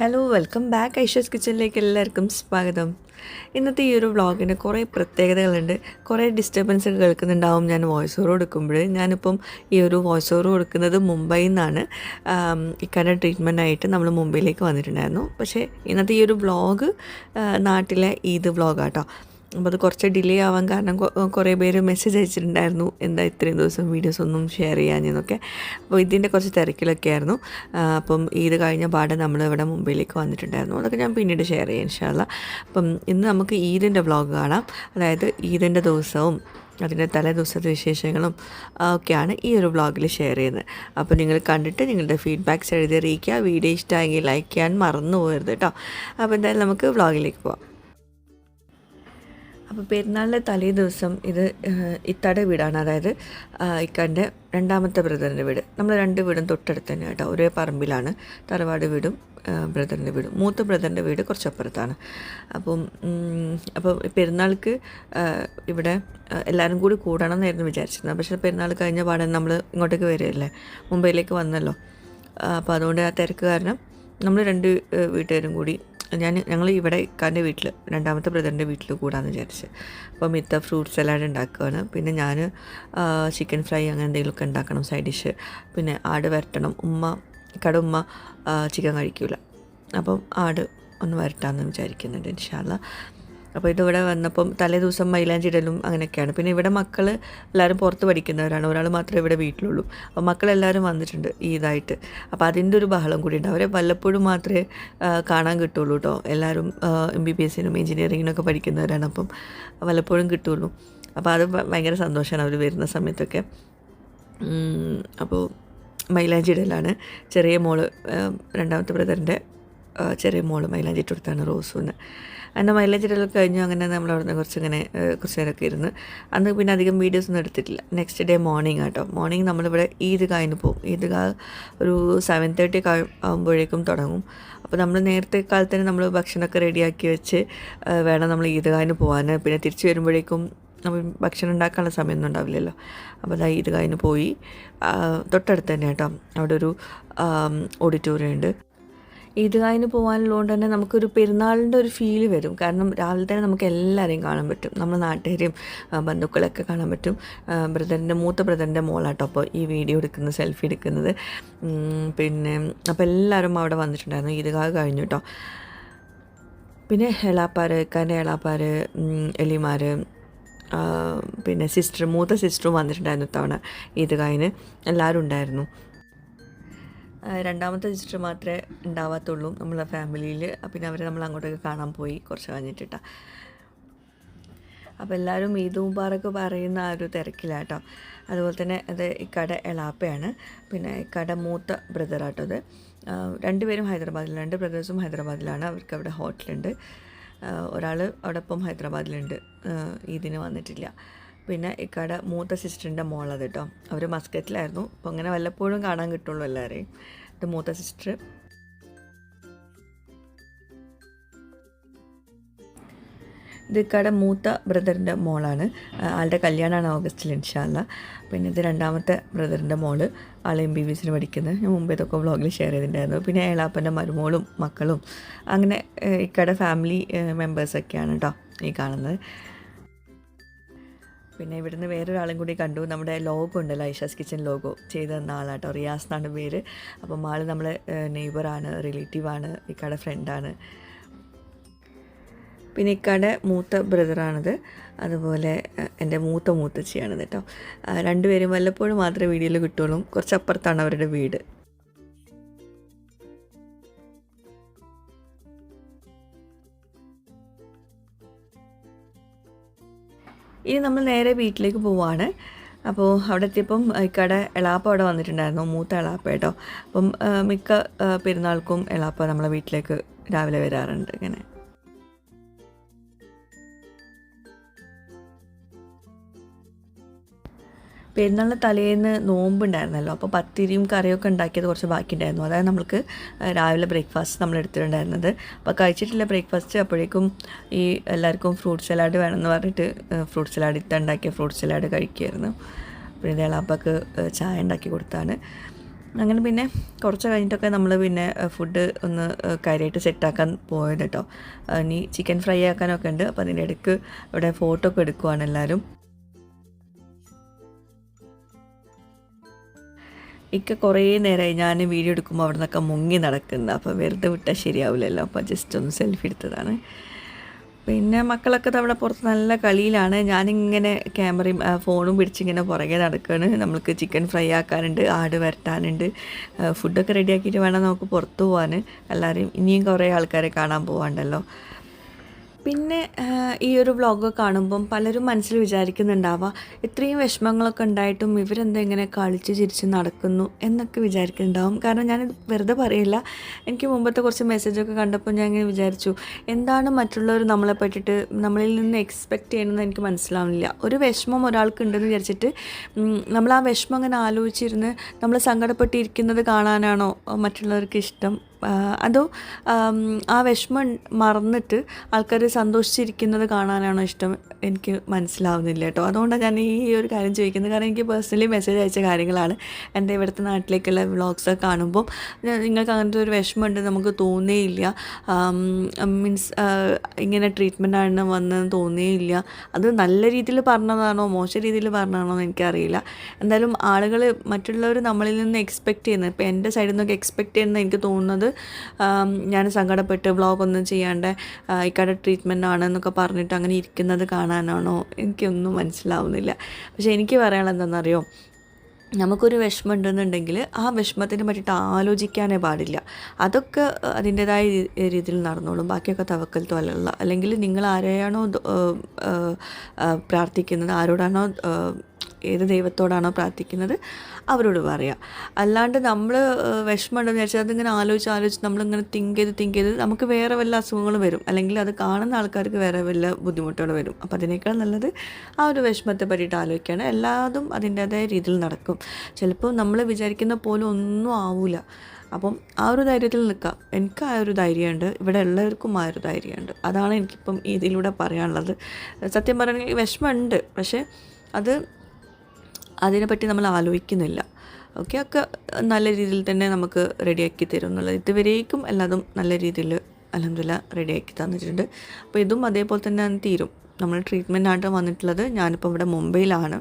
Hello welcome back Aisha's കിച്ചണിലേക്ക് എല്ലാവർക്കും സ്വാഗതം. ഇന്നത്തെ ഈ ഒരു വ്ളോഗിന് കുറേ പ്രത്യേകതകളുണ്ട്. കുറേ ഡിസ്റ്റർബൻസ് ഒക്കെ കേൾക്കുന്നുണ്ടാവും ഞാൻ വോയിസ് ഓവർ കൊടുക്കുമ്പോൾ ഞാനിപ്പം ഈ ഒരു വോയിസ് ഓവർ കൊടുക്കുന്നത് മുംബൈയിൽ നിന്നാണ്. ഇക്കാരുടെ ട്രീറ്റ്മെന്റ് ആയിട്ട് നമ്മൾ മുംബൈയിലേക്ക് വന്നിട്ടുണ്ടായിരുന്നു. പക്ഷേ ഇന്നത്തെ ഈ ഒരു വ്ളോഗ് നാട്ടിലെ ഈദ് വ്ളോഗാട്ടോ അപ്പോൾ അത് കുറച്ച് ഡിലേ ആവാൻ കാരണം കുറേ പേര് മെസ്സേജ് അയച്ചിട്ടുണ്ടായിരുന്നു. എന്താ ഇത്രയും ദിവസം വീഡിയോസ് ഒന്നും ഷെയർ ചെയ്യാഞ്ഞെന്നൊക്കെ. അപ്പോൾ ഇതിന്റെ കുറച്ച് തിരക്കിലൊക്കെ ആയിരുന്നു. അപ്പം ഇത് കഴിഞ്ഞ പാടെ നമ്മൾ ഇവിടെ മുംബൈയിലേക്ക് വന്നിട്ടുണ്ടായിരുന്നു. അതൊക്കെ ഞാൻ പിന്നീട് ഷെയർ ചെയ്യാം ഇൻഷാല്ല അപ്പം ഇന്ന് നമുക്ക് ഈദിന്റെ വ്ളോഗ് കാണാം. അതായത് ഈദിന്റെ ദിവസവും അതിന്റെ തലേ ദിവസത്തെ വിശേഷങ്ങളും ഒക്കെയാണ് ഈ ഒരു വ്ളോഗിൽ ഷെയർ ചെയ്യുന്നത്. അപ്പോൾ നിങ്ങൾ കണ്ടിട്ട് നിങ്ങളുടെ ഫീഡ്ബാക്ക്സ് എഴുതി അറിയിക്കുക. വീഡിയോ ഇഷ്ടമായെങ്കിൽ ലൈക്ക് ചെയ്യാൻ മറന്നു പോകരുത് കേട്ടോ. അപ്പോൾ എന്തായാലും നമുക്ക് വ്ളോഗിലേക്ക് പോവാം. അപ്പോൾ പെരുന്നാളിന്റെ തലേ ദിവസം ഇത് ഇത്താടെ വീടാണ്. അതായത് ഇക്കാന്റെ രണ്ടാമത്തെ ബ്രദറിന്റെ വീട്. നമ്മൾ രണ്ട് വീടും തൊട്ടടുത്ത് തന്നെ കേട്ടോ. ഒരേ പറമ്പിലാണ്. തറവാട് വീടും ബ്രദറിന്റെ വീടും. മൂത്ത ബ്രദറിന്റെ വീട് കുറച്ചപ്പുറത്താണ്. അപ്പം അപ്പോൾ പെരുന്നാൾക്ക് ഇവിടെ എല്ലാവരും കൂടി കൂടണം എന്നായിരുന്നു വിചാരിച്ചിരുന്നത്. പക്ഷേ പെരുന്നാൾ കഴിഞ്ഞ പാടെ നമ്മൾ ഇങ്ങോട്ടേക്ക് വരികയല്ലേ? മുംബൈയിലേക്ക് വന്നല്ലോ. അപ്പോൾ അതുകൊണ്ട് ആ തിരക്ക് കാരണം നമ്മൾ രണ്ട് വീട്ടുകാരും കൂടി ഞാൻ ഞങ്ങൾ ഇവിടെ ഇക്കാന്റെ വീട്ടിൽ രണ്ടാമത്തെ ബ്രദറിന്റെ വീട്ടിൽ കൂടാന്ന് വിചാരിച്ച്. അപ്പം മിത്ത ഫ്രൂട്ട് സലാഡ് ഉണ്ടാക്കുകയാണ് പിന്നെ ഞാൻ ചിക്കൻ ഫ്രൈ അങ്ങനെ എന്തെങ്കിലുമൊക്കെ ഉണ്ടാക്കണം സൈഡ് ഡിഷ്. പിന്നെ ആട് വരട്ടണം. ഉമ്മ കടുമ്മ ചിക്കൻ കഴിക്കില്ല അപ്പം ആട് ഒന്ന് വരട്ടാമെന്ന് വിചാരിക്കുന്നുണ്ട് ഇൻഷാല്ല അപ്പോൾ ഇതിവിടെ വന്നപ്പം തലേ ദിവസം മൈലാഞ്ചിടലും അങ്ങനെയൊക്കെയാണ്. പിന്നെ ഇവിടെ മക്കൾ എല്ലാവരും പുറത്ത് പഠിക്കുന്നവരാണ്. ഒരാൾ മാത്രമേ ഇവിടെ വീട്ടിലുള്ളൂ. അപ്പോൾ മക്കളെല്ലാവരും വന്നിട്ടുണ്ട് ഈദായിട്ട് അപ്പോൾ അതിന്റെ ഒരു ബഹളം കൂടി ഉണ്ട്. അവരെ വല്ലപ്പോഴും മാത്രമേ കാണാൻ കിട്ടുള്ളൂ കേട്ടോ. എല്ലാവരും എം ബി ബി എസിനും എഞ്ചിനീയറിങ്ങിനൊക്കെ പഠിക്കുന്നവരാണ് അപ്പം വല്ലപ്പോഴും കിട്ടുള്ളൂ. അപ്പോൾ അത് ഭയങ്കര സന്തോഷമാണ് അവർ വരുന്ന സമയത്തൊക്കെ. അപ്പോൾ മൈലാഞ്ചിടലാണ്. ചെറിയ മോൾ രണ്ടാമത്തെ ബ്രദറിന്റെ ചെറിയ മോൾ മൈലാഞ്ചി റോസൂന്ന് അങ്ങനെ മൈലേജ് ഇടലൊക്കെ കഴിഞ്ഞു. അങ്ങനെ നമ്മൾ അവിടുന്ന് കുറച്ച് ഇങ്ങനെ ആ, കുറച്ച് നേരമൊക്കെ ഇരുന്ന്. അന്ന് പിന്നെ അധികം വീഡിയോസ് ഒന്നും എടുത്തിട്ടില്ല. നെക്സ്റ്റ് ഡേ മോർണിംഗ് ആട്ടോ. മോർണിംഗ് നമ്മളിവിടെ ഈദ് കഴിഞ്ഞ് പോകും ഈദ് കാ ഒരു സെവൻ തേർട്ടി ആകുമ്പോഴേക്കും തുടങ്ങും. അപ്പോൾ നമ്മൾ നേരത്തെ കാലത്തന്നെ നമ്മൾ ഭക്ഷണമൊക്കെ റെഡിയാക്കി വെച്ച് വേണം നമ്മൾ ഈദ് കഴിഞ്ഞ് പോകാൻ പിന്നെ തിരിച്ചു വരുമ്പോഴേക്കും നമ്മൾ ഭക്ഷണം ഉണ്ടാക്കാനുള്ള സമയമൊന്നും ഉണ്ടാവില്ലല്ലോ. അപ്പോൾ അതാ ഇത് കഴിഞ്ഞ് പോയി തൊട്ടടുത്ത് തന്നെ കേട്ടോ അവിടെ ഒരു ഓഡിറ്റോറിയം ഉണ്ട്. കഴിഞ്ഞ് പോകാനുള്ളതുകൊണ്ട് തന്നെ നമുക്കൊരു പെരുന്നാളിന്റെ ഒരു ഫീൽ വരും. കാരണം രാവിലെ തന്നെ നമുക്ക് എല്ലാവരെയും കാണാൻ പറ്റും. നമ്മുടെ നാട്ടുകാരെയും ബന്ധുക്കളെയൊക്കെ കാണാൻ പറ്റും. ബ്രദറിന്റെ മൂത്ത ബ്രദറിന്റെ മോളാട്ടോ അപ്പോൾ ഈ വീഡിയോ എടുക്കുന്നത് സെൽഫി എടുക്കുന്നത്. പിന്നെ അപ്പോൾ എല്ലാവരും അവിടെ വന്നിട്ടുണ്ടായിരുന്നു. ഈദ്ഗാഹ് കഴിഞ്ഞു കേട്ടോ പിന്നെ എളാപ്പാര് ഇക്കാന്റെ എളാപ്പാര് എലിമാർ പിന്നെ സിസ്റ്റർ മൂത്ത സിസ്റ്ററും വന്നിട്ടുണ്ടായിരുന്നു തവണ ഈദ്ഗാഹിന് എല്ലാവരും ഉണ്ടായിരുന്നു. രണ്ടാമത്തെ സിസ്റ്റർ മാത്രമേ ഉണ്ടാവാത്തുള്ളൂ നമ്മളെ ഫാമിലിയിൽ. പിന്നെ അവരെ നമ്മൾ അങ്ങോട്ടൊക്കെ കാണാൻ പോയി കുറച്ച് കഴിഞ്ഞിട്ടാ അപ്പോൾ എല്ലാവരും ഈദ് മുബാറക്ക് പറയുന്ന ആ ഒരു തിരക്കിലാട്ടോ. അതുപോലെ തന്നെ അത് ഇക്കട എളാപ്പയാണ്. പിന്നെ ഇക്കട മൂത്ത ബ്രദറാട്ടോ അത്. രണ്ടുപേരും ഹൈദരാബാദിലാണ്. രണ്ട് ബ്രദേഴ്സും ഹൈദരാബാദിലാണ്. അവർക്ക് അവിടെ ഹോട്ടലുണ്ട്. ഒരാൾ അവിടെ ഇപ്പം ഹൈദരാബാദിലുണ്ട്. ഈദിന് വന്നിട്ടില്ല. പിന്നെ ഇക്കട മൂത്ത സിസ്റ്ററിന്റെ മോളത് കേട്ടോ അവർ മസ്കറ്റിലായിരുന്നു. അപ്പോൾ അങ്ങനെ വല്ലപ്പോഴും കാണാൻ കിട്ടുള്ളൂ എല്ലാവരെയും ഇത് മൂത്ത സിസ്റ്റർ ഇത് ഇക്കാടെ മൂത്ത ബ്രദറിന്റെ മോളാണ്. ആളുടെ കല്യാണമാണ് ഓഗസ്റ്റിൽ ഇൻഷാല്ല പിന്നെ ഇത് രണ്ടാമത്തെ ബ്രദറിന്റെ മോൾ. ആൾ എം ബി ബി എസിന് പഠിക്കുന്നത് ഞാൻ മുമ്പ് ഇതൊക്കെ വ്ളോഗിൽ ഷെയർ ചെയ്തിട്ടുണ്ടായിരുന്നു. പിന്നെ ഏളാപ്പന്റെ മരുമോളും മക്കളും. അങ്ങനെ ഏഹ്, ഇക്കയുടെ ഫാമിലി മെമ്പേഴ്സൊക്കെയാണ് കേട്ടോ ഈ കാണുന്നത്. പിന്നെ ഇവിടുന്ന് വേറൊരാളും കൂടി കണ്ടു. നമ്മുടെ ലോഗോ ഉണ്ടല്ലോ ഐഷാസ് കിച്ചൻ ലോഗോ. ചെയ്ത തന്ന ആളാട്ടോ റിയാസ് എന്നാണ് പേര്. അപ്പം ആൾ നമ്മളെ നെയ്ബറാണ് റിലേറ്റീവാണ് ഇക്കയുടെ ഫ്രണ്ടാണ്. പിന്നെ ഇക്കയുടെ മൂത്ത ബ്രദറാണിത്. അതുപോലെ എന്റെ മൂത്ത മൂത്തച്ചിയാണിത് കേട്ടോ രണ്ടുപേരും വല്ലപ്പോഴും മാത്രമേ വീഡിയോയിൽ കിട്ടുള്ളൂ കുറച്ച് അപ്പുറത്താണ് അവരുടെ വീട്. ഇനി നമ്മൾ നേരെ വീട്ടിലേക്ക് പോവാണ്. അപ്പോൾ അവിടെ എത്തിയപ്പം ഇക്കട എളാപ്പ അവിടെ വന്നിട്ടുണ്ടായിരുന്നു മൂത്ത എളാപ്പ കേട്ടോ. അപ്പം മിക്ക പെരുന്നാൾക്കും എളാപ്പ നമ്മളെ വീട്ടിലേക്ക് രാവിലെ വരാറുണ്ട് ഇങ്ങനെ. പെരുന്നാളിന് തലേന്ന് നോമ്പുണ്ടായിരുന്നല്ലോ. അപ്പോൾ പത്തിരിയും കറിയൊക്കെ ഉണ്ടാക്കിയത് കുറച്ച് ബാക്കിയുണ്ടായിരുന്നു. അതായത് നമ്മൾക്ക് രാവിലെ ബ്രേക്ക്ഫാസ്റ്റ് നമ്മൾ എടുത്തിട്ടുണ്ടായിരുന്നത്. അപ്പോൾ കഴിച്ചിട്ടില്ല ബ്രേക്ക്ഫാസ്റ്റ്. അപ്പോഴേക്കും ഈ എല്ലാവർക്കും ഫ്രൂട്ട് സലാഡ് വേണമെന്ന് പറഞ്ഞിട്ട് ഫ്രൂട്ട് സലാഡ് ഇത്ത ഉണ്ടാക്കിയ ഫ്രൂട്ട് സലാഡ് കഴിക്കുമായിരുന്നു പിന്നെ ഇളാപ്പക്ക് ചായ ഉണ്ടാക്കി കൊടുത്താണ്. അങ്ങനെ പിന്നെ കുറച്ച് കഴിഞ്ഞിട്ടൊക്കെ നമ്മൾ പിന്നെ ഫുഡ് ഒന്ന് കാര്യമായിട്ട് സെറ്റാക്കാൻ പോയത് കേട്ടോ. ഇനി ചിക്കൻ ഫ്രൈ ആക്കാനൊക്കെ ഉണ്ട്. അപ്പോൾ അതിന്റെ ഇടയ്ക്ക് ഇവിടെ ഫോട്ടോ ഒക്കെ എടുക്കുവാണ് എല്ലാവരും. ഇക്ക കുറേ നേരമായി ഞാൻ വീഡിയോ എടുക്കുമ്പോൾ അവിടെ നിന്നൊക്കെ മുങ്ങി നടക്കുന്നത് അപ്പോൾ വെറുതെ വിട്ടാൽ ശരിയാവില്ലല്ലോ അപ്പോൾ ജസ്റ്റ് ഒന്ന് സെൽഫി എടുത്തതാണ്. പിന്നെ മക്കളൊക്കെ അവിടെ പുറത്ത് നല്ല കളിയിലാണ്. ഞാനിങ്ങനെ ക്യാമറയും ഫോണും പിടിച്ചിങ്ങനെ പുറകെ നടക്കുകയാണ് നമ്മൾക്ക് ചിക്കൻ ഫ്രൈ ആക്കാനുണ്ട് ആട് വരട്ടാനുണ്ട്. ഫുഡൊക്കെ റെഡിയാക്കിയിട്ട് വേണം നമുക്ക് പുറത്ത് പോകാൻ എല്ലാവരെയും ഇനിയും കുറേ ആൾക്കാരെ കാണാൻ പോകാണ്ടല്ലോ പിന്നെ ഈ ഒരു വ്ളോഗ് കാണുമ്പം പലരും മനസ്സിൽ വിചാരിക്കുന്നുണ്ടാവുക ഇത്രയും വിഷമങ്ങളൊക്കെ ഉണ്ടായിട്ടും ഇവരെന്താ ഇങ്ങനെ കളിച്ച് ചിരിച്ച് നടക്കുന്നു എന്നൊക്കെ വിചാരിക്കുന്നുണ്ടാവും. കാരണം ഞാൻ വെറുതെ പറയില്ല എനിക്ക് മുമ്പത്തെ കുറച്ച് മെസ്സേജൊക്കെ കണ്ടപ്പോൾ ഞാൻ ഇങ്ങനെ വിചാരിച്ചു എന്താണ് മറ്റുള്ളവർ നമ്മളെ പറ്റിയിട്ട് നമ്മളിൽ നിന്ന് എക്സ്പെക്റ്റ് ചെയ്യണമെന്ന് എനിക്ക് മനസ്സിലാവുന്നില്ല. ഒരു വിഷമം ഒരാൾക്ക് ഉണ്ടെന്ന് വിചാരിച്ചിട്ട് നമ്മൾ ആ വിഷമം അങ്ങനെ ആലോചിച്ചിരുന്ന് നമ്മൾ സങ്കടപ്പെട്ടിരിക്കുന്നത് കാണാനാണോ മറ്റുള്ളവർക്ക് ഇഷ്ടം? അതോ ആ വിഷമം മറന്നിട്ട് ആൾക്കാർ സന്തോഷിച്ചിരിക്കുന്നത് കാണാനാണോ ഇഷ്ടം? എനിക്ക് മനസ്സിലാവുന്നില്ല കേട്ടോ. അതുകൊണ്ടാണ് ഞാൻ ഈ ഒരു കാര്യം ചോദിക്കുന്നത്. കാരണം എനിക്ക് പേഴ്സണലി മെസ്സേജ് അയച്ച കാര്യങ്ങളാണ് എന്റെ ഇവിടുത്തെ നാട്ടിലേക്കുള്ള വ്ളോഗ്സൊക്കെ കാണുമ്പോൾ നിങ്ങൾക്ക് അങ്ങനത്തെ ഒരു വിഷമമുണ്ട് നമുക്ക് തോന്നിയില്ല മീൻസ് ഇങ്ങനെ ട്രീറ്റ്മെന്റ് ആണ് വന്നതെന്ന് തോന്നിയില്ല അത് നല്ല രീതിയിൽ പറഞ്ഞതാണോ മോശ രീതിയിൽ പറഞ്ഞതാണോ എന്ന് എനിക്കറിയില്ല. എന്തായാലും ആളുകൾ മറ്റുള്ളവർ നമ്മളിൽ നിന്ന് എക്സ്പെക്റ്റ് ചെയ്യുന്നത് ഇപ്പോൾ എന്റെ സൈഡിൽ നിന്നൊക്കെ എക്സ്പെക്റ്റ് ചെയ്യുന്നത് എനിക്ക് തോന്നുന്നത് ഞാൻ സങ്കടപ്പെട്ട് വ്ളോഗൊന്നും ചെയ്യാണ്ട് ഇക്കാടെ ട്രീറ്റ്മെന്റ് ആണ് ആണെന്നൊക്കെ പറഞ്ഞിട്ട് അങ്ങനെ ഇരിക്കുന്നത് കാണാനാണോ? എനിക്കൊന്നും മനസ്സിലാവുന്നില്ല. പക്ഷേ എനിക്ക് പറയാനുള്ളത് എന്താണെന്നറിയോ? നമുക്കൊരു വിഷമം ഉണ്ടെന്നുണ്ടെങ്കിൽ ആ വിഷമത്തിനെ പറ്റിയിട്ട് ആലോചിക്കാനേ പാടില്ല. അതൊക്കെ അതിന്റെതായ രീതിയിൽ നടന്നോളും. ബാക്കിയൊക്കെ തവക്കൽ തോലുള്ള അല്ലെങ്കിൽ നിങ്ങൾ ആരെയാണോ പ്രാർത്ഥിക്കുന്നത് ആരോടാണോ ഏത് ദൈവത്തോടാണോ പ്രാർത്ഥിക്കുന്നത് അവരോട് പറയാം. അല്ലാണ്ട് നമ്മൾ വിഷമമുണ്ടെന്ന് വിചാരിച്ചാൽ അതിങ്ങനെ ആലോചിച്ച് ആലോചിച്ച് നമ്മളിങ്ങനെ തിങ്ക് ചെയ്ത് തിങ്ക് ചെയ്ത് നമുക്ക് വേറെ വല്ല അസുഖങ്ങളും വരും. അല്ലെങ്കിൽ അത് കാണുന്ന ആൾക്കാർക്ക് വേറെ വല്ല ബുദ്ധിമുട്ടുകൾ വരും. അപ്പോൾ അതിനേക്കാൾ നല്ലത് ആ ഒരു വിഷമത്തെ പറ്റിയിട്ട് ആലോചിക്കുകയാണ്. എല്ലാതും അതിന്റേതായ രീതിയിൽ നടക്കും. ചിലപ്പോൾ നമ്മൾ വിചാരിക്കുന്ന പോലെ ഒന്നും ആവില്ല അപ്പം ആ ഒരു ധൈര്യത്തിൽ നിൽക്കാം. എനിക്ക് ആ ഒരു ധൈര്യമുണ്ട്. ഇവിടെ എല്ലാവർക്കും ആ ഒരു ധൈര്യമുണ്ട്. അതാണ് എനിക്കിപ്പം ഇതിലൂടെ പറയാനുള്ളത്. സത്യം പറയുകയാണെങ്കിൽ വിഷമമുണ്ട്. പക്ഷേ അത് അതിനെപ്പറ്റി നമ്മൾ ആലോചിക്കുന്നില്ല. ഓക്കെ ഒക്കെ നല്ല രീതിയിൽ തന്നെ നമുക്ക് റെഡിയാക്കി തരും എന്നുള്ളത്. ഇതുവരേക്കും എല്ലാതും നല്ല രീതിയിൽ അലഹമില്ല റെഡിയാക്കി തന്നിട്ടുണ്ട്. അപ്പോൾ ഇതും അതേപോലെ തന്നെ തീരും. നമ്മൾ ട്രീറ്റ്മെന്റായിട്ട് വന്നിട്ടുള്ളത്. ഞാനിപ്പോൾ ഇവിടെ മുംബൈയിലാണ്.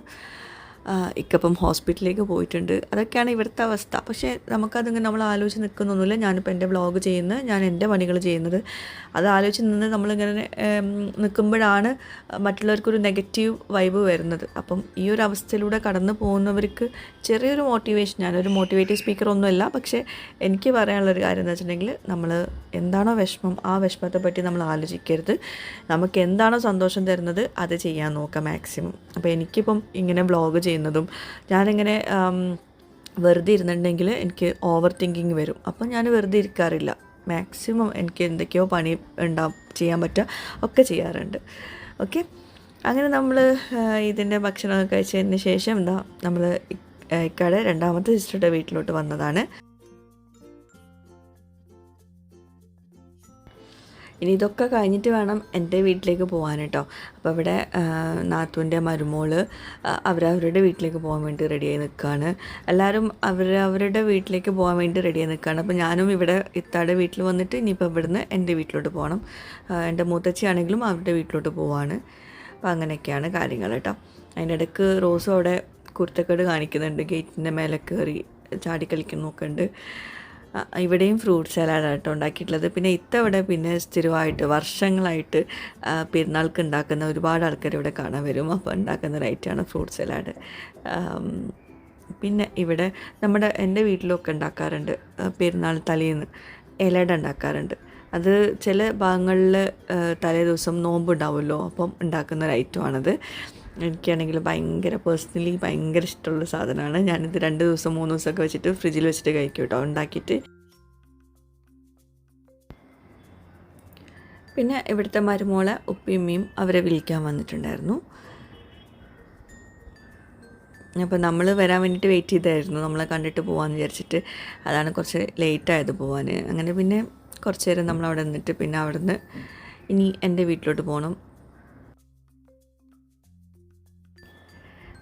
ഇക്കപ്പം ഹോസ്പിറ്റലിലേക്ക് പോയിട്ടുണ്ട്. അതൊക്കെയാണ് ഇവിടുത്തെ അവസ്ഥ. പക്ഷേ നമുക്കതിങ്ങനെ നമ്മൾ ആലോചിച്ച് നിൽക്കുന്നൊന്നുമില്ല. ഞാനിപ്പോൾ എന്റെ വ്ളോഗ് ചെയ്യുന്നത് ഞാൻ എന്റെ പണികൾ ചെയ്യുന്നത്. അത് ആലോചിച്ച് നിന്ന് നമ്മളിങ്ങനെ നിൽക്കുമ്പോഴാണ് മറ്റുള്ളവർക്കൊരു നെഗറ്റീവ് വൈബ് വരുന്നത്. അപ്പം ഈ ഒരു അവസ്ഥയിലൂടെ കടന്നു പോകുന്നവർക്ക് ചെറിയൊരു മോട്ടിവേഷൻ ഞാനൊരു മോട്ടിവേറ്റീവ് സ്പീക്കർ ഒന്നുമല്ല പക്ഷേ എനിക്ക് പറയാനുള്ളൊരു കാര്യം എന്ന് വെച്ചിട്ടുണ്ടെങ്കിൽ നമ്മൾ എന്താണോ വിഷമം ആ വിഷമത്തെ പറ്റി നമ്മൾ ആലോചിക്കരുത്. നമുക്ക് എന്താണോ സന്തോഷം തരുന്നത് അത് ചെയ്യാൻ നോക്കാം മാക്സിമം. അപ്പോൾ എനിക്കിപ്പം ഇങ്ങനെ വ്ളോഗ് ചെയ്യുന്നതും ഞാനിങ്ങനെ ആം, വെറുതെ ഇരുന്നുണ്ടെങ്കിൽ എനിക്ക് ഓവർ തിങ്കിങ് വരും. അപ്പം ഞാൻ വെറുതെ ഇരിക്കാറില്ല. മാക്സിമം എനിക്ക് എന്തൊക്കെയോ പണി ഉണ്ടാ ചെയ്യാൻ പറ്റുക ഒക്കെ ചെയ്യാറുണ്ട്. ഓക്കെ അങ്ങനെ നമ്മൾ ഇതിന്റെ ഭക്ഷണമൊക്കെ കഴിച്ചതിന് ശേഷം എന്താ നമ്മൾ ഇക്കടെ രണ്ടാമത്തെ സിസ്റ്ററുടെ വീട്ടിലോട്ട് വന്നതാണ്. ഇനി ഇതൊക്കെ കഴിഞ്ഞിട്ട് വേണം എന്റെ വീട്ടിലേക്ക് പോകാൻ കേട്ടോ. അപ്പോൾ ഇവിടെ നാത്തുവിന്റെ മരുമോൾ അവരവരുടെ വീട്ടിലേക്ക് പോകാൻ വേണ്ടി റെഡിയായി നിൽക്കുകയാണ്. എല്ലാവരും അവർ അവരുടെ വീട്ടിലേക്ക് പോകാൻ വേണ്ടി റെഡിയായി നിൽക്കുകയാണ്. അപ്പോൾ ഞാനും ഇവിടെ ഇത്താടെ വീട്ടിൽ വന്നിട്ട് ഇനിയിപ്പോൾ ഇവിടുന്ന് എന്റെ വീട്ടിലോട്ട് പോകണം. എന്റെ മൂത്തച്ഛിയാണെങ്കിലും അവരുടെ വീട്ടിലോട്ട് പോവാണ്. അപ്പോൾ അങ്ങനെയൊക്കെയാണ് കാര്യങ്ങൾ കേട്ടോ. അതിന്റെ ഇടയ്ക്ക് റോസും അവിടെ കുരുത്തക്കേട് കാണിക്കുന്നുണ്ട്. ഗേറ്റിന്റെ മേലെ കയറി ചാടിക്കളിക്കുന്നൊക്കെ ഉണ്ട്. ആ, ഇവിടെയും ഫ്രൂട്ട് സലാഡ് ആയിട്ട് ഉണ്ടാക്കിയിട്ടുള്ളത്. പിന്നെ ഇത്തവിടെ പിന്നെ സ്ഥിരമായിട്ട് വർഷങ്ങളായിട്ട് പെരുന്നാൾക്ക് ഉണ്ടാക്കുന്ന ഒരുപാട് ആൾക്കാർ ഇവിടെ കാണാൻ വരും. അപ്പോൾ ഉണ്ടാക്കുന്ന ഒരു ഐറ്റമാണ് ഫ്രൂട്ട് സലാഡ്. പിന്നെ ഇവിടെ നമ്മുടെ എന്റെ വീട്ടിലൊക്കെ ഉണ്ടാക്കാറുണ്ട് പെരുന്നാൾ തലേന്ന് ഇലയുടെ ഉണ്ടാക്കാറുണ്ട്. അത് ചില ഭാഗങ്ങളിൽ തലേ ദിവസം നോമ്പുണ്ടാവുമല്ലോ അപ്പം ഉണ്ടാക്കുന്ന ഒരു ഐറ്റമാണത് എനിക്കാണെങ്കിൽ ഭയങ്കര പേഴ്സണലി ഭയങ്കര ഇഷ്ടമുള്ള സാധനമാണ്. ഞാനിത് രണ്ട് ദിവസം മൂന്ന് ദിവസമൊക്കെ വെച്ചിട്ട് ഫ്രിഡ്ജിൽ വെച്ചിട്ട് കഴിക്കും കേട്ടോ. ഉണ്ടാക്കിയിട്ട്. പിന്നെ ഇവിടുത്തെ മരുമോളെ ഉപ്പിയമ്മയും അവരെ വിളിക്കാൻ വന്നിട്ടുണ്ടായിരുന്നു. അപ്പോൾ നമ്മൾ വരാൻ വേണ്ടിയിട്ട് വെയിറ്റ് ചെയ്തായിരുന്നു. നമ്മളെ കണ്ടിട്ട് പോകാമെന്ന് വിചാരിച്ചിട്ട് അതാണ് കുറച്ച് ലേറ്റ് ആയത് പോകാൻ അങ്ങനെ പിന്നെ കുറച്ച് നേരം നമ്മൾ അവിടെ നിന്നിട്ട് പിന്നെ അവിടെ നിന്ന് ഇനി എന്റെ വീട്ടിലോട്ട് പോകണം.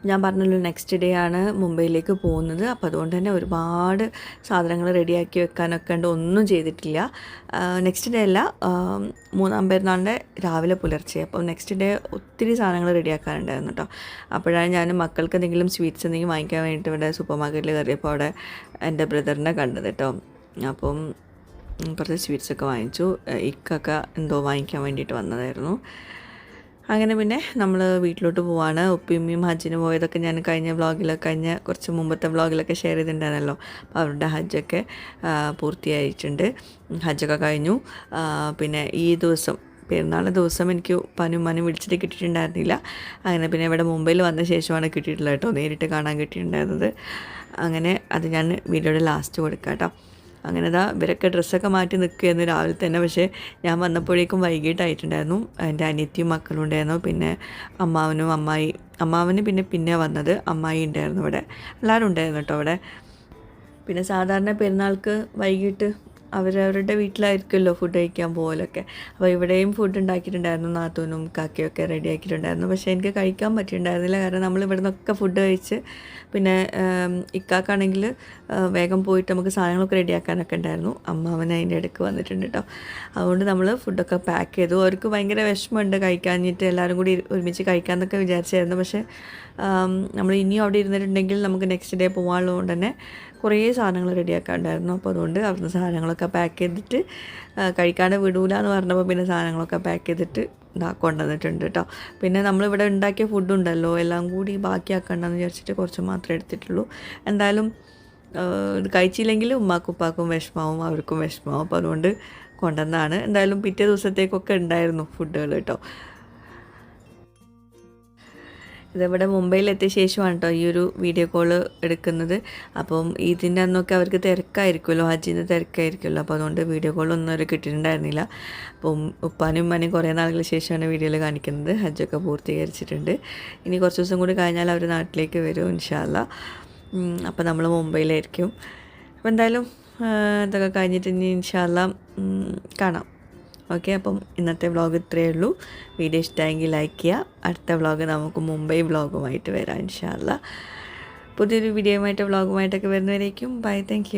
ഞാൻ പറഞ്ഞല്ലോ നെക്സ്റ്റ് ഡേ ആണ് മുംബൈയിലേക്ക് പോകുന്നത്. അപ്പോൾ അതുകൊണ്ട് തന്നെ ഒരുപാട് സാധനങ്ങൾ റെഡിയാക്കി വെക്കാനൊക്കെ ഉണ്ട്. ഒന്നും ചെയ്തിട്ടില്ല. നെക്സ്റ്റ് ഡേ അല്ല മൂന്നാം പെരുന്നാളിന്റെ രാവിലെ പുലർച്ചെ. അപ്പോൾ നെക്സ്റ്റ് ഡേ ഒത്തിരി സാധനങ്ങൾ റെഡിയാക്കാനുണ്ടായിരുന്നു കേട്ടോ. അപ്പോഴാണ് ഞാൻ മക്കൾക്ക് എന്തെങ്കിലും സ്വീറ്റ്സ് എന്തെങ്കിലും വാങ്ങിക്കാൻ വേണ്ടിയിട്ട് ഇവിടെ സൂപ്പർ മാർക്കറ്റിൽ കയറിയപ്പോൾ അവിടെ എന്റെ ബ്രദറിനെ കണ്ടത് കേട്ടോ. അപ്പം കുറച്ച് സ്വീറ്റ്സൊക്കെ വാങ്ങിച്ചു. ഇക്കൊക്കെ എന്തോ വാങ്ങിക്കാൻ വേണ്ടിയിട്ട് വന്നതായിരുന്നു. അങ്ങനെ പിന്നെ നമ്മൾ വീട്ടിലോട്ട് പോവാണ്. ഉപ്പിയമ്മയും ഹജ്ജിന് പോയതൊക്കെ ഞാൻ കഴിഞ്ഞ വ്ളോഗിലൊക്കെ കഴിഞ്ഞ കുറച്ച് മുമ്പത്തെ വ്ളോഗിലൊക്കെ ഷെയർ ചെയ്തിട്ടുണ്ടായിരുന്നല്ലോ. അപ്പോൾ അവരുടെ ഹജ്ജൊക്കെ പൂർത്തിയായിട്ടുണ്ട്. ഹജ്ജൊക്കെ കഴിഞ്ഞു. പിന്നെ ഈ ദിവസം പെരുന്നാൾ ദിവസം എനിക്ക് പനും മനും വിളിച്ചിട്ട് കിട്ടിയിട്ടുണ്ടായിരുന്നില്ല. അങ്ങനെ പിന്നെ ഇവിടെ മുംബൈയിൽ വന്ന ശേഷമാണ് കിട്ടിയിട്ടുള്ളത് കേട്ടോ. നേരിട്ട് കാണാൻ കിട്ടിയിട്ടുണ്ടായിരുന്നത്. അങ്ങനെ അത് ഞാൻ വീഡിയോയുടെ ലാസ്റ്റ് കൊടുക്കാം കേട്ടോ. അങ്ങനെ ഇതാ ഇവരൊക്കെ ഡ്രസ്സൊക്കെ മാറ്റി നിൽക്കുകയായിരുന്നു രാവിലെ തന്നെ. പക്ഷേ ഞാൻ വന്നപ്പോഴേക്കും വൈകിട്ടായിട്ടുണ്ടായിരുന്നു. എന്റെ അനിയത്തിയും മക്കളും ഉണ്ടായിരുന്നു. പിന്നെ അമ്മാവനും അമ്മായി അമ്മാവന് പിന്നെ പിന്നെ വന്നത്. അമ്മായി ഉണ്ടായിരുന്നു ഇവിടെ. എല്ലാവരും ഉണ്ടായിരുന്നു കേട്ടോ അവിടെ. പിന്നെ സാധാരണ പെരുന്നാൾക്ക് വൈകിട്ട് അവരവരുടെ വീട്ടിലായിരിക്കുമല്ലോ ഫുഡ് കഴിക്കാൻ പോകലൊക്കെ അപ്പോൾ ഇവിടെയും ഫുഡ് ഉണ്ടാക്കിയിട്ടുണ്ടായിരുന്നു നാത്തൂനും കാക്കയൊക്കെ റെഡി ആക്കിയിട്ടുണ്ടായിരുന്നു. പക്ഷേ എനിക്ക് കഴിക്കാൻ പറ്റിയിട്ടുണ്ടായിരുന്നില്ല. കാരണം നമ്മൾ ഇവിടെ നിന്നൊക്കെ ഫുഡ് കഴിച്ച് പിന്നെ ഇക്കാക്കാണെങ്കിൽ വേഗം പോയിട്ട് നമുക്ക് സാധനങ്ങളൊക്കെ റെഡിയാക്കാനൊക്കെ ഉണ്ടായിരുന്നു. അമ്മാവൻ അതിന്റെ ഇടയ്ക്ക് വന്നിട്ടുണ്ട് കേട്ടോ അതുകൊണ്ട് നമ്മൾ ഫുഡൊക്കെ പാക്ക് ചെയ്തു. അവർക്ക് ഭയങ്കര വിഷമമുണ്ട് കഴിക്കാഞ്ഞിട്ട് എല്ലാവരും കൂടി ഒരുമിച്ച് കഴിക്കാമെന്നൊക്കെ വിചാരിച്ചായിരുന്നു. പക്ഷേ നമ്മൾ ഇനിയും അവിടെ ഇരുന്നിട്ടുണ്ടെങ്കിൽ നമുക്ക് നെക്സ്റ്റ് ഡേ പോകാനുള്ളതുകൊണ്ട് തന്നെ കുറേ സാധനങ്ങൾ റെഡിയാക്കാണ്ടായിരുന്നു അപ്പോൾ അതുകൊണ്ട് അവിടുന്ന് സാധനങ്ങളൊക്കെ പാക്ക് ചെയ്തിട്ട് കഴിക്കാണ്ട് വിടൂല എന്ന് പറഞ്ഞപ്പോൾ പിന്നെ സാധനങ്ങളൊക്കെ പാക്ക് ചെയ്തിട്ട് ഇതാ കൊണ്ടുവന്നിട്ടുണ്ട് കേട്ടോ പിന്നെ നമ്മളിവിടെ ഉണ്ടാക്കിയ ഫുഡ് ഉണ്ടല്ലോ എല്ലാം കൂടി ബാക്കിയാക്കണ്ടെന്ന് വിചാരിച്ചിട്ട് കുറച്ച് മാത്രമേ എടുത്തിട്ടുള്ളൂ. എന്തായാലും ഇത് കഴിച്ചില്ലെങ്കിൽ ഉമ്മാക്കും ഉപ്പാക്കും വിഷമാവും അവർക്കും വിഷമാവും. അപ്പോൾ അതുകൊണ്ട് കൊണ്ടുവന്നാണ് എന്തായാലും പിറ്റേ ദിവസത്തേക്കൊക്കെ ഉണ്ടായിരുന്നു ഫുഡുകൾ കേട്ടോ ഇതിവിടെ മുംബൈയിലെത്തിയ ശേഷമാണ് കേട്ടോ ഈ ഒരു വീഡിയോ കോൾ എടുക്കുന്നത്. അപ്പം ഇതിന്റെ അന്നൊക്കെ അവർക്ക് തിരക്കായിരിക്കുമല്ലോ ഹജ്ജിന്റെ തിരക്കായിരിക്കുമല്ലോ. അപ്പോൾ അതുകൊണ്ട് വീഡിയോ കോളൊന്നും അവർ കിട്ടിയിട്ടുണ്ടായിരുന്നില്ല. അപ്പം ഉപ്പാനും ഉമ്മാനും കുറേ നാളുകൾക്ക് ശേഷമാണ് വീഡിയോയിൽ കാണിക്കുന്നത്. ഹജ്ജൊക്കെ പൂർത്തീകരിച്ചിട്ടുണ്ട്. ഇനി കുറച്ച് ദിവസം കൂടി കഴിഞ്ഞാൽ അവർ നാട്ടിലേക്ക് വരും ഇൻഷാല്ല അപ്പോൾ നമ്മൾ മുംബൈയിലായിരിക്കും. അപ്പോൾ എന്തായാലും ഇതൊക്കെ കഴിഞ്ഞിട്ട് ഇനി ഇൻഷാല്ല കാണാം. ഓക്കെ അപ്പം ഇന്നത്തെ വ്ലോഗ് ഇത്രയേ ഉള്ളൂ. വീഡിയോ ഇഷ്ടമായെങ്കിൽ ലൈക്ക് ചെയ്യുക. അടുത്ത വ്ലോഗ് നമുക്ക് മുംബൈ വ്ലോഗുമായിട്ട് വരാം ഇൻഷാല്ല പുതിയൊരു വീഡിയോയുമായിട്ട് വ്ളോഗുമായിട്ടൊക്കെ വരുന്നവരേക്കും ബൈ താങ്ക്